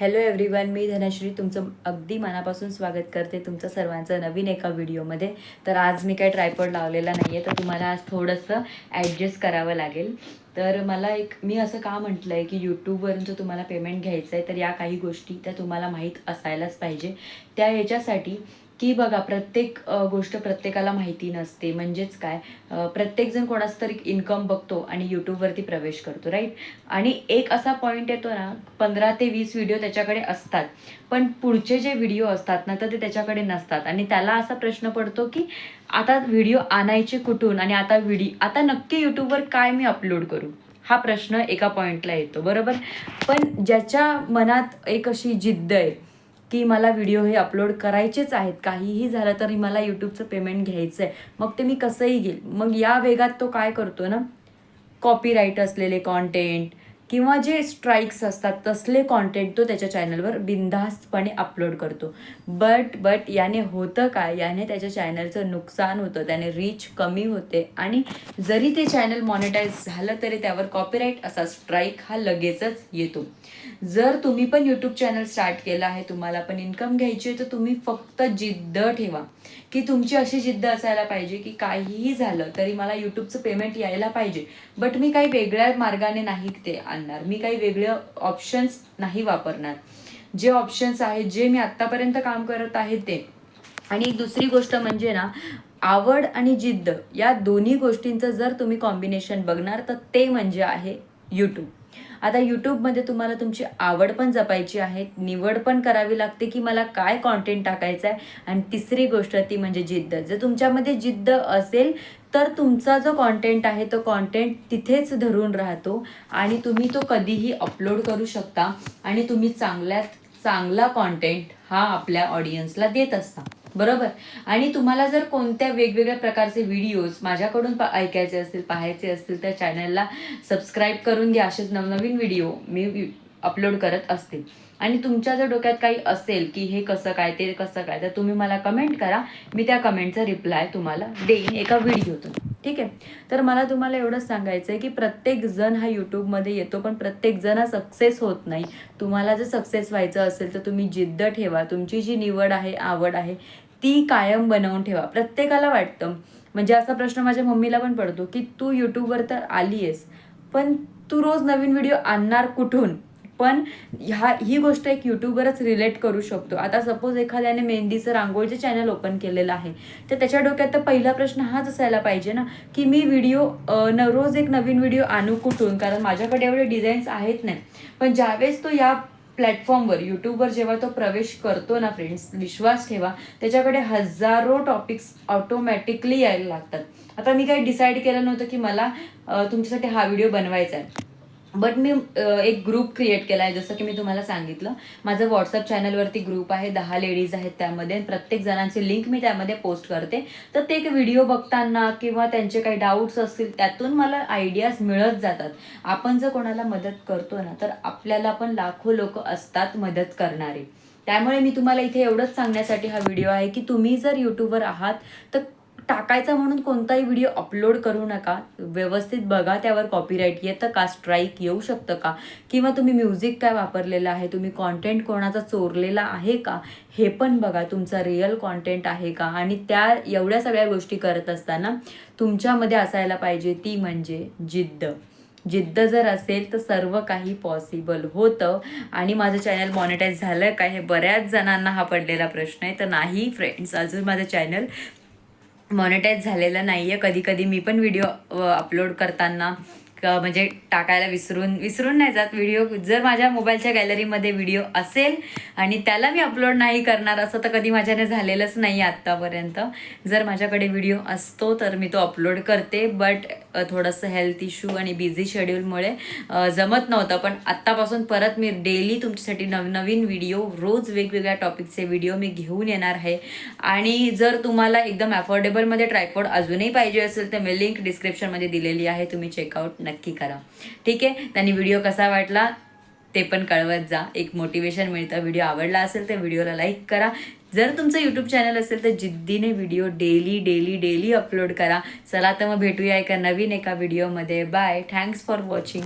Hello everyone मी धनश्री. तुमचं अगदी मनापासून स्वागत करते तुमचं सर्वांचं नवीन एका व्हिडिओमध्ये. तर आज मी काही ट्रायपॉड लावलेला नाही आहे तर तुम्हाला आज थोडंसं ॲडजस्ट करावं लागेल. तर मला एक मी असं का म्हटलं आहे की यूट्यूबवरून जर तुम्हाला पेमेंट घ्यायचं आहे तर या काही गोष्टी त्या तुम्हाला माहीत असायलाच पाहिजे. त्या ह्याच्यासाठी की बघा प्रत्येक गोष्ट प्रत्येकाला माहिती नसते. म्हणजेच काय? प्रत्येकजण कोणाचं तरी इन्कम बघतो आणि यूट्यूबवरती प्रवेश करतो राईट आणि एक असा पॉईंट येतो ना पंधरा ते वीस व्हिडिओ त्याच्याकडे असतात. पण पुढचे जे व्हिडिओ असतात ना तर ते त्याच्याकडे नसतात. आणि त्याला असा प्रश्न पडतो की आता व्हिडिओ आणायचे कुठून? आणि आता व्हिडिओ आता नक्की यूट्यूबवर काय मी अपलोड करू? हा प्रश्न एका पॉईंटला येतो बरोबर? पण ज्याच्या मनात एक अशी जिद्द आहे की मला व्हिडिओ हे अपलोड करायचेच आहेत. काहीही झालं तरी मला यूट्यूबचं पेमेंट घ्यायचं आहे मग ते मी कसंही घेईल. मग या वेगात तो काय करतो ना? कॉपीराईट असलेले कॉन्टेंट किंवा जे स्ट्राईक्स असतात तसले कॉन्टेंट तो त्याच्या चॅनलवर बिनधास्तपणे अपलोड करतो. बट बट याने होतं काय? याने त्याच्या चॅनलचं नुकसान होतं त्याने रीच कमी होते आणि जरी ते चॅनल मॉनिटाईज झालं तरी त्यावर कॉपीराईट असा स्ट्राईक हा लगेचच येतो. जर तुम्ही पण यूट्यूब चॅनल स्टार्ट केलं आहे तुम्हाला पण इन्कम घ्यायची आहे तर तुम्ही फक्त जिद्द ठेवा. की तुमची अशी जिद्द असायला पाहिजे की काहीही झालं तरी मला यूट्यूबचं पेमेंट यायला पाहिजे. बट मी काही वेगळ्या मार्गाने नाही ते आणणार. मी काही वेगळे ऑप्शन्स नाही वापरणार. जे ऑप्शन्स आहेत जे मी आत्तापर्यंत काम करत आहे ते. आणि एक दुसरी गोष्ट म्हणजे ना आवड आणि जिद्द या दोन्ही गोष्टींचं जर तुम्ही कॉम्बिनेशन बघणार तर ते म्हणजे आहे यूट्यूब आता यूट्यूबमध्ये तुम्हाला तुमची आवड पण जपायची आहे निवड पण करावी लागते की मला काय कॉन्टेंट टाकायचं आहे आणि तिसरी गोष्ट ती म्हणजे जिद्द. जर तुमच्यामध्ये जिद्द असेल तर तुमचा जो कॉन्टेंट आहे तो कॉन्टेंट तिथेच धरून राहतो आणि तुम्ही तो कधीही अपलोड करू शकता आणि तुम्ही चांगल्यात चांगला कॉन्टेंट हा आपल्या ऑडियन्सला देत असता. बरोबर. आणि तुम्हाला जर कोणत्या वेगवेगळ्या प्रकारचे व्हिडिओज माझ्याकडून ऐकायचे असतील पाहायचे असतील त्या चॅनलला सबस्क्राईब करून घ्या. असेच नवनवीन व्हिडिओ मी अपलोड करत असते. आणि तुमच्या जर डोक्यात काही असेल की हे कसं काय ते कसं काय तर तुम्ही मला कमेंट करा. मी त्या कमेंटचा रिप्लाय तुम्हाला देईन एका व्हिडिओतून ठीक आहे? तर मला तुम्हाला एवढंच सांगायचं आहे की प्रत्येक जण हा यूट्यूबमध्ये येतो पण प्रत्येक जण हा सक्सेस होत नाही. तुम्हाला जर सक्सेस व्हायचं असेल तर तुम्ही जिद्द ठेवा. तुमची जी निवड आहे आवड आहे ती कायम बनवून ठेवा. प्रत्येकाला वाटतं. म्हणजे असा प्रश्न माझ्या मम्मीला पण पडतो की तू यूट्यूबवर तर आली आहेस पण तू रोज नवीन व्हिडिओ आणणार कुठून? पण ह्या ही गोष्ट एक यूट्यूबवरच रिलेट करू शकतो. आता सपोज एखाद्याने मेहंदीचं रांगोळीचं चॅनल ओपन केलेलं आहे तर त्याच्या डोक्यात तर पहिला प्रश्न हाच असायला पाहिजे ना की मी व्हिडिओ न रोज एक नवीन व्हिडिओ आणू कुठून? कारण माझ्याकडे एवढे डिझाईन्स आहेत नाही. पण ज्यावेळेस तो या प्लॅटफॉर्मवर यूट्यूबवर जेव्हा तो प्रवेश करतो ना फ्रेंड्स विश्वास ठेवा त्याच्याकडे हजारो टॉपिक्स ऑटोमॅटिकली यायला लागतात. आता मी काही डिसाईड केलं नव्हतं की मला तुमच्यासाठी हा व्हिडिओ बनवायचा आहे. बट मी एक ग्रुप क्रिएट केला आहे जसं की मी तुम्हाला सांगितलं. माझं व्हॉट्सअप चॅनलवरती ग्रुप आहे दहा लेडीज आहेत त्यामध्ये प्रत्येक जणांची लिंक मी त्यामध्ये पोस्ट करते. तर ते एक व्हिडिओ बघताना किंवा त्यांचे काही डाऊट्स असतील त्यातून मला आयडियाज मिळत जातात. आपण जर कोणाला मदत करतो ना तर आपल्याला पण लाखो लोक असतात मदत करणारे. त्यामुळे मी तुम्हाला इथे एवढंच सांगण्यासाठी हा व्हिडिओ आहे की तुम्ही जर यूट्यूबवर आहात तर टाकायचा म्हणून कोणताही व्हिडिओ अपलोड करू नका. व्यवस्थित बघा त्यावर कॉपीराईट येतं का? स्ट्राईक येऊ शकतं का? किंवा तुम्ही म्युझिक काय वापरलेलं आहे? तुम्ही कॉन्टेंट कोणाचा चोरलेला आहे का? हे पण बघा तुमचा रिअल कॉन्टेंट आहे का? आणि त्या एवढ्या सगळ्या गोष्टी करत असताना तुमच्यामध्ये असायला पाहिजे ती म्हणजे जिद्द. जिद्द जर असेल तर सर्व काही पॉसिबल होतं. आणि माझं चॅनल मॉनिटाईज झालं काय हे बऱ्याच जणांना हा पडलेला प्रश्न आहे. तर नाही फ्रेंड्स अजून माझं चॅनल मॉनिटाईज झालेलं नाही आहे कधी कधी मी पण व्हिडिओ अपलोड करताना म्हणजे टाकायला विसरून विसरून नाही जात. व्हिडिओ जर माझ्या मोबाईलच्या गॅलरीमध्ये व्हिडिओ असेल आणि त्याला मी अपलोड नाही करणार असं तर कधी माझ्याने झालेलंच नाही आहे आत्तापर्यंत. जर माझ्याकडे व्हिडिओ असतो तर मी तो अपलोड करते. बट थोडंसं हेल्थ इश्यू आणि बिझी शेड्यूलमुळे जमत नव्हतं. पण आत्तापासून परत मी डेली तुमच्यासाठी नवनवीन व्हिडिओ रोज वेगवेगळ्या टॉपिकचे व्हिडिओ मी घेऊन येणार आहे. आणि जर तुम्हाला एकदम अफोर्डेबलमध्ये ट्रायपॉड अजूनही पाहिजे असेल तर मी लिंक डिस्क्रिप्शनमध्ये दिलेली आहे. तुम्ही चेकआउट नक्की करा. ठीक आहे? त्यांनी व्हिडिओ कसा वाटला? ते पण कळवत जा. एक मोटिवेशन मिळतं. व्हिडिओ आवडला असेल तर व्हिडिओला लाईक करा. जर तुमचं यूट्यूब चॅनल असेल तर जिद्दीने video daily daily daily upload करा. चला तर मग भेटूया एका नवीन एका व्हिडिओमध्ये बाय थँक्स फॉर वॉचिंग